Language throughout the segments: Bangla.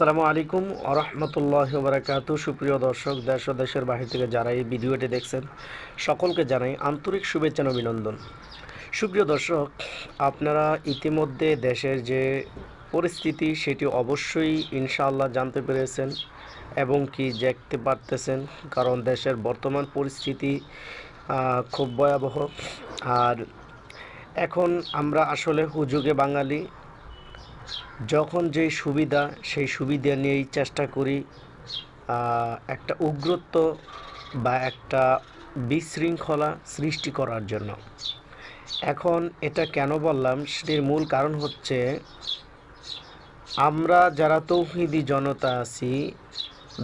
আসসালামু আলাইকুম আরহামতুল্লাহ বারাকাত সুপ্রিয় দর্শক, দেশ ও দেশের বাহির থেকে যারা এই ভিডিওটি দেখছেন, সকলকে জানাই আন্তরিক শুভেচ্ছা অভিনন্দন। সুপ্রিয় দর্শক, আপনারা ইতিমধ্যে দেশের যে পরিস্থিতি, সেটি অবশ্যই ইনশাআল্লাহ জানতে পেরেছেন এবং কি দেখতে পারতেছেন, কারণ দেশের বর্তমান পরিস্থিতি খুব ভয়াবহ। আর এখন আমরা আসলে হুজুগে বাঙালি যখন যে সুবিধা, সেই সুবিধা নিয়েই চেষ্টা করি একটা উগ্রত্ব বা একটা বিশৃঙ্খলা সৃষ্টি করার জন্য। এখন এটা কেন বললাম? সেটির মূল কারণ হচ্ছে, আমরা যারা তৌহিদি জনতা আছি,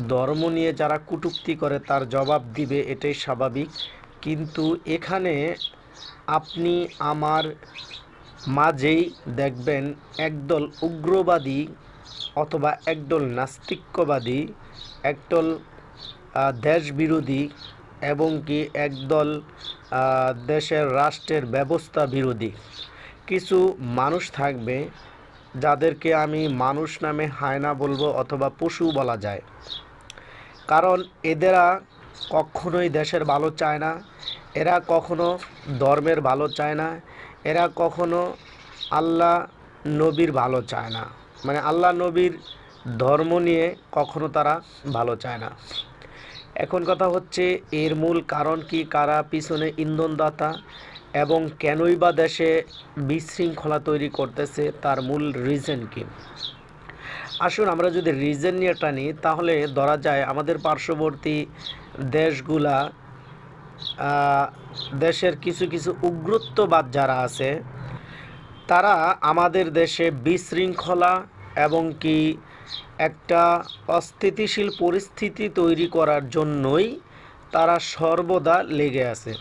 ধর্ম নিয়ে যারা কটূক্তি করে, তার জবাব দিবে এটাই স্বাভাবিক। কিন্তু এখানে আপনি আমার মাঝেই দেখবেন একদল উগ্রবাদী অথবা একদল নাস্তিক্যবাদী, একদল দেশবিরোধী এবং কি একদল দেশের রাষ্ট্রের ব্যবস্থা বিরোধী। কিছু মানুষ থাকবে যাদেরকে আমি মানুষ নামে হায়না বলব অথবা পশু বলা যায়। কারণ এদেরা কখনোই দেশের ভালো চায় না, এরা কখনো ধর্মের ভালো চায় না এরা কখনো আল্লাহ নবীর ভালো চায় না। মানে আল্লাহ নবীর ধর্ম নিয়ে কখনো তারা ভালো চায় না। এখন কথা হচ্ছে, এর মূল কারণ কি? কারা পিছনে ইন্ধনদাতা? এবং কেনই বা দেশে বিশৃঙ্খলা তৈরি করতেছে? তার মূল রিজন কি? আসুন আমরা যদি রিজন নিয়ে টানি, তাহলে ধরা যায় আমাদের পার্শ্ববর্তী দেশগুলা দেশের কিছু কিছু উগ্রত্ববাদ যারা আছে, তারা আমাদের দেশে বিশৃঙ্খলা এবং কি একটা অস্থিতিশীল পরিস্থিতি তৈরি করার জন্যই তারা সর্বদা লেগে আছে।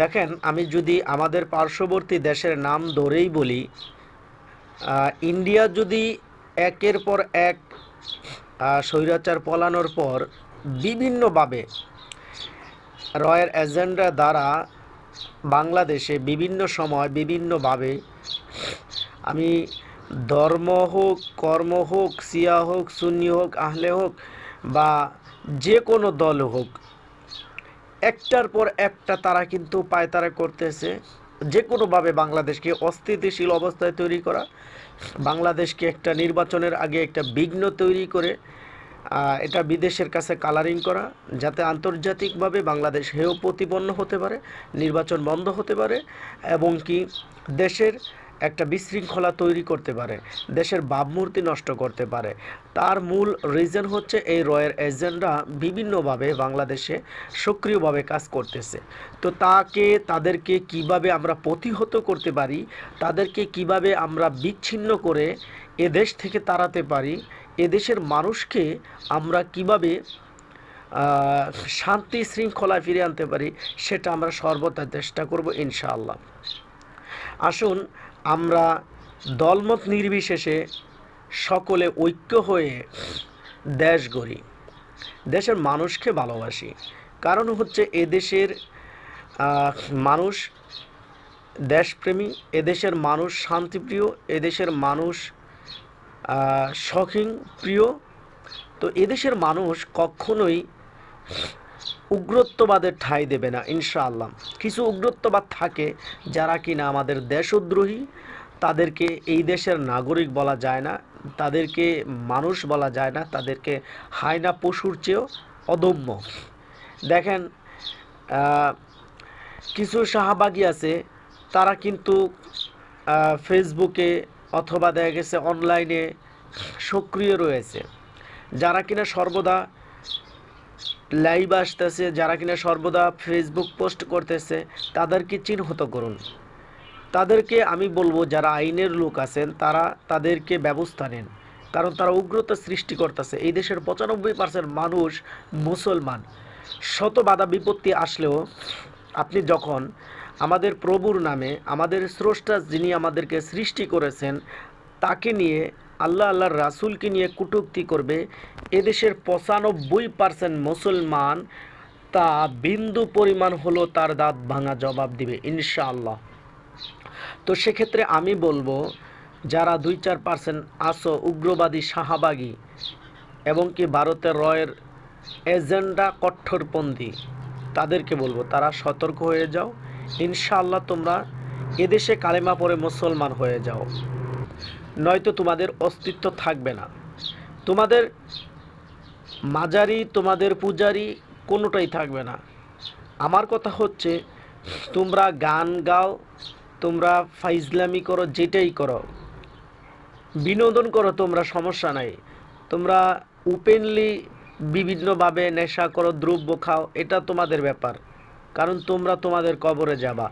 দেখেন, আমি যদি আমাদের পার্শ্ববর্তী দেশের নাম ধরেই বলি ইন্ডিয়া যদি একের পর এক স্বৈরাচার পলানোর পর বিভিন্নভাবে রয়ের এজেন্ডা দ্বারা বাংলাদেশে বিভিন্ন সময় বিভিন্নভাবে আমি ধর্ম হোক, কর্ম হোক সিয়া হোক, সুন্নি হোক, আহলে হোক বা যে কোনো দল হোক, একটার পর একটা তারা কিন্তু পায়তারা করতেছে। যে কোনোভাবে বাংলাদেশকে অস্থিতিশীল অবস্থায় তৈরি করা, বাংলাদেশকে একটা নির্বাচনের আগে একটা বিঘ্ন তৈরি করে এটা বিদেশের কাছে কালারিং করা, যাতে আন্তর্জাতিকভাবে বাংলাদেশ হেয় প্রতিপন্ন হতে পারে, নির্বাচন বন্ধ হতে পারে, এবং কি দেশের একটা বিশৃঙ্খলা তৈরি করতে পারে, দেশের ভাবমূর্তি নষ্ট করতে পারে। তার মূল রিজন হচ্ছে এই রয়ের এজেন্ডা বিভিন্নভাবে বাংলাদেশে সক্রিয়ভাবে কাজ করতেছে। তো তাকে, তাদেরকে কীভাবে আমরা প্রতিহত করতে পারি, তাদেরকে কীভাবে আমরা বিচ্ছিন্ন করে এদেশ থেকে তাড়াতে পারি এদেশের মানুষকে আমরা কীভাবে শান্তি শৃঙ্খলায় ফিরে আনতে পারি, সেটা আমরা সর্বদা চেষ্টা করব ইনশাআল্লাহ। আসুন, আমরা দলমত নির্বিশেষে সকলে ঐক্য হয়ে দেশ গড়ি, দেশের মানুষকে ভালোবাসি। কারণ হচ্ছে এদেশের মানুষ দেশপ্রেমী, এদেশের মানুষ শান্তিপ্রিয়, এদেশের মানুষ শখিং প্রিয়। তো এদেশের মানুষ কখনোই উগ্রত্ববাদের ঠাঁই দেবে না, ইনশাআল্লাহ। কিছু উগ্রত্ববাদ থাকে যারা কিনা আমাদের দেশদ্রোহী, তাদেরকে এই দেশের নাগরিক বলা যায় না, তাদেরকে মানুষ বলা যায় না, তাদেরকে হায়না পশুর চেয়েও অদম্য। দেখেন কিছু শাহবাগী আছে, তারা কিন্তু ফেসবুকে অথবা দেখা গেছে অনলাইনে সক্রিয় রয়েছে। যারা কিনা সর্বদা লাইভ আসতেছে, যারা কিনা সর্বদা ফেসবুক পোস্ট করতেছে, তাদেরকে চিহ্নিত করুন। তাদেরকে আমি বলব, যারা আইনের লোক আছেন, তারা তাদেরকে ব্যবস্থা নেন। কারণ তারা উগ্রতা সৃষ্টি করতেছে। এই দেশের পঁচানব্বই পার্সেন্ট মানুষ মুসলমান। শত বাধা বিপত্তি আসলেও আপনি যখন আমাদের প্রভুর নামে, আমাদের স্রষ্টা যিনি আমাদেরকে সৃষ্টি করেছেন, তাকে নিয়ে আল্লাহ আল্লাহর রাসূলকে নিয়ে কটূক্তি করবে। এদেশের পঁচানব্বই পার্সেন্ট মুসলমান তা বিন্দু পরিমাণ হলো তার দাঁত ভাঙা জবাব দিবে, ইনশাআল্লাহ। তো সেক্ষেত্রে আমি বলব, যারা দুই চার পার্সেন্ট আসো উগ্রবাদী শাহবাগী এবং কি ভারতের রয়ের এজেন্ডা কঠোরপন্থী তাদেরকে বলব, তারা সতর্ক হয়ে যাও। ইনশাআল্লাহ তোমরা এদেশে কালেমা পড়ে মুসলমান হয়ে যাও। নয়তো তোমাদের অস্তিত্ব থাকবে না। তোমাদের মাজারি, তোমাদের পূজারি কোনোটাই থাকবে না। আমার কথা হচ্ছে, তোমরা গান গাও, তোমরা ফাইজলামি করো, যেটাই করো। বিনোদন করো, তোমরা সমস্যা নাই। তোমরা ওপেনলি বিভিন্নভাবে নেশা করো, দ্রব্য খাও, এটা তোমাদের ব্যাপার। কারণ তোমরা তোমাদের কবরে যাবা।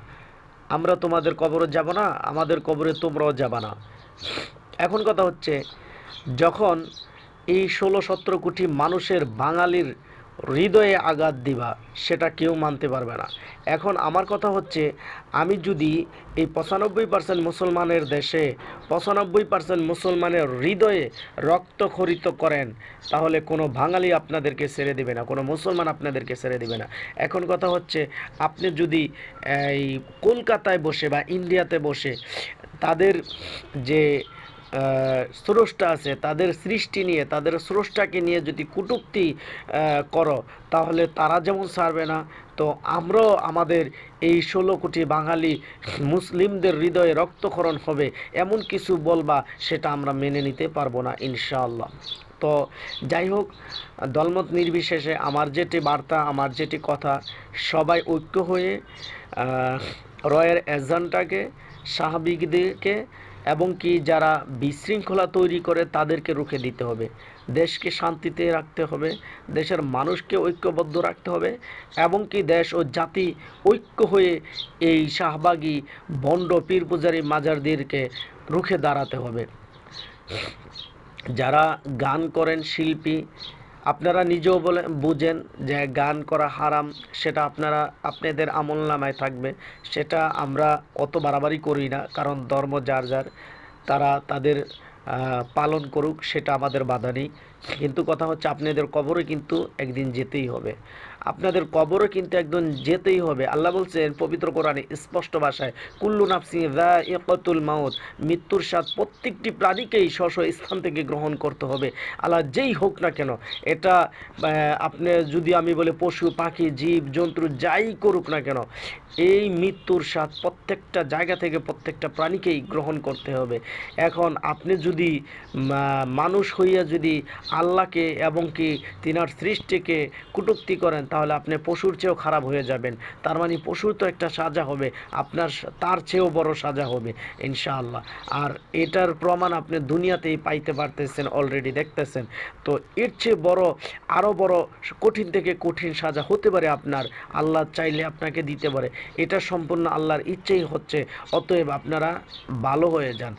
আমরা তোমাদের কবরে যাব না, আমাদের কবরে তোমরাও যাবা না। এখন কথা হচ্ছে, যখন এই ষোলো সতেরো কোটি মানুষের বাঙালির হৃদয়ে আঘাত দিবা, সেটা কেউ মানতে পারবে না। এখন আমার কথা হচ্ছে, আমি যদি এই পঁচানব্বই পার্সেন্ট মুসলমানের দেশে পঁচানব্বই পার্সেন্ট মুসলমানের হৃদয়ে রক্তক্ষরিত করেন, তাহলে কোনো বাঙালি আপনাদেরকে ছেড়ে দেবে না, কোনো মুসলমান আপনাদেরকে ছেড়ে দেবে না। এখন কথা হচ্ছে, আপনি যদি এই কলকাতায় বসে বা ইন্ডিয়াতে বসে তাদের যে স্রষ্টা আছে, তাদের সৃষ্টি নিয়ে, তাদের স্রষ্টাকে নিয়ে যদি কটূক্তি করো, তাহলে তারা যেমন ছাড়বে না। তো আমরাও আমাদের এই ষোলো কোটি বাঙালি মুসলিমদের হৃদয়ে রক্তক্ষরণ হবে, এমন কিছু বলবা সেটা আমরা মেনে নিতে পারব না, ইনশাআল্লাহ। তো যাই হোক, দলমত নির্বিশেষে আমার যেটি বার্তা, আমার যেটি কথা, সবাই ঐক্য হয়ে রয়ের এজেন্টটাকে সাহাবিকদেরকে এবং কি যারা বিশৃঙ্খলা তৈরি করে তাদেরকে রুখে দিতে হবে। দেশকে শান্তিতে রাখতে হবে, দেশের মানুষকে ঐক্যবদ্ধ রাখতে হবে এবং কি দেশ ও জাতি ঐক্য হয়ে এই শাহবাগী বন্ড পীর পূজারী মাজারদেরকে রুখে দাঁড়াতে হবে। যারা গান করেন শিল্পী আপনারা নিজেও বলে, বুঝেন যে গান করা হারাম, সেটা আপনারা, আপনাদের আমল নামায় থাকবে। সেটা আমরা অত বাড়াবাড়ি করি না, কারণ ধর্ম যার যার, তারা তাদের পালন করুক, সেটা আমাদের বাধা নেই। কিন্তু কথা হচ্ছে, আপনাদের কবরে কিন্তু একদিন যেতেই হবে। আপনাদের কবরে কিন্তু একদিন যেতেই হবে। আল্লাহ বলছেন, পবিত্র কোরআনে, স্পষ্ট ভাষায়, কুল্লু নাফসি ইকতুল মাউত, মৃত্যুর স্বাদ প্রত্যেকটি প্রাণীকেই স্ব স্থান থেকে গ্রহণ করতে হবে। আল্লাহ যেই হোক না কেন, এটা আপনি যদি আমি বলে পশু, পাখি, জীব, জন্তু, যাই করুক না কেন, এই মৃত্যুর স্বাদ প্রত্যেকটা জায়গা থেকে প্রত্যেকটা প্রাণীকেই গ্রহণ করতে হবে। এখন আপনি যদি মানুষ হইয়া যদি আল্লাহকে এবং কি তিনার সৃষ্টিকে কটূক্তি করেন তাহলে আপনি পশুর চেয়েও খারাপ হয়ে যাবেন। তার মানে পশুর তো একটা সাজা হবে, আপনার তার চেয়েও বড় সাজা হবে, ইনশাআল্লাহ। আর এটার প্রমাণ আপনি দুনিয়াতেই পাইতে পারতেছেন অলরেডি দেখতেছেন? তো এর চেয়ে বড় আরও বড় কঠিন থেকে কঠিন সাজা হতে পারে আপনার। আল্লাহ চাইলে আপনাকে দিতে পারে। এটা সম্পূর্ণ আল্লাহর ইচ্ছেই হচ্ছে, অতএব আপনারা ভালো হয়ে যান।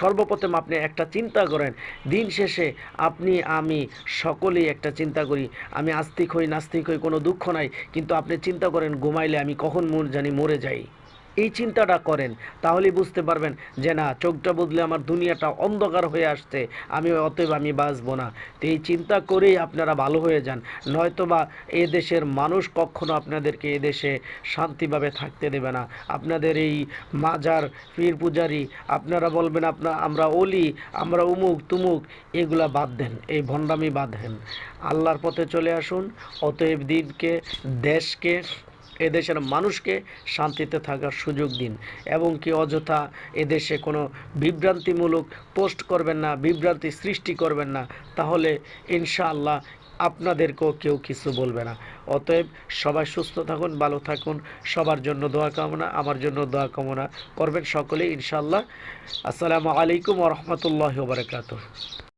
সর্বপ্রথম আপনি একটা চিন্তা করেন, দিন শেষে আপনি, আমি সকলেই একটা চিন্তা করি, আমি আস্তিক হই নাস্তিক হই কোনো দুঃখ নাই, কিন্তু আপনি চিন্তা করেন, ঘুমাইলে আমি কখন জানি মরে যাই। এই চিন্তাটা করেন, তাহলেই বুঝতে পারবেন যে না, চোখটা বদলে আমার দুনিয়াটা অন্ধকার হয়ে আসছে, আমি অতএব আমি বাঁচবো না। তো এই চিন্তা করেই আপনারা ভালো হয়ে যান, নয়তোবা এ দেশের মানুষ কখনো আপনাদেরকে এ দেশে শান্তিভাবে থাকতে দেবে না। আপনাদের এই মাজার, পীর পূজারি, আপনারা বলবেন আপনার আমরা অলি, আমরা উমুক, তুমুক, এগুলা বাদ দেন, এই ভণ্ডামি বাদ দেন। আল্লাহর পথে চলে আসুন, অতএব দিনকে, দেশকে এদেশের মানুষকে শান্তিতে থাকার সুযোগ দিন এবং কি অযথা এদেশে কোনো বিভ্রান্তিমূলক পোস্ট করবেন না, বিভ্রান্তি সৃষ্টি করবেন না, তাহলে ইনশাআল্লাহ আপনাদেরকেও কেউ কিছু বলবে না। অতএব সবাই সুস্থ থাকুন, ভালো থাকুন, সবার জন্য দোয়া কামনা, আমার জন্য দোয়া কামনা করবেন সকলেই ইনশাআল্লাহ। আসসালামু আলাইকুম ওরহমতুল্লাহ বারকাতুহ।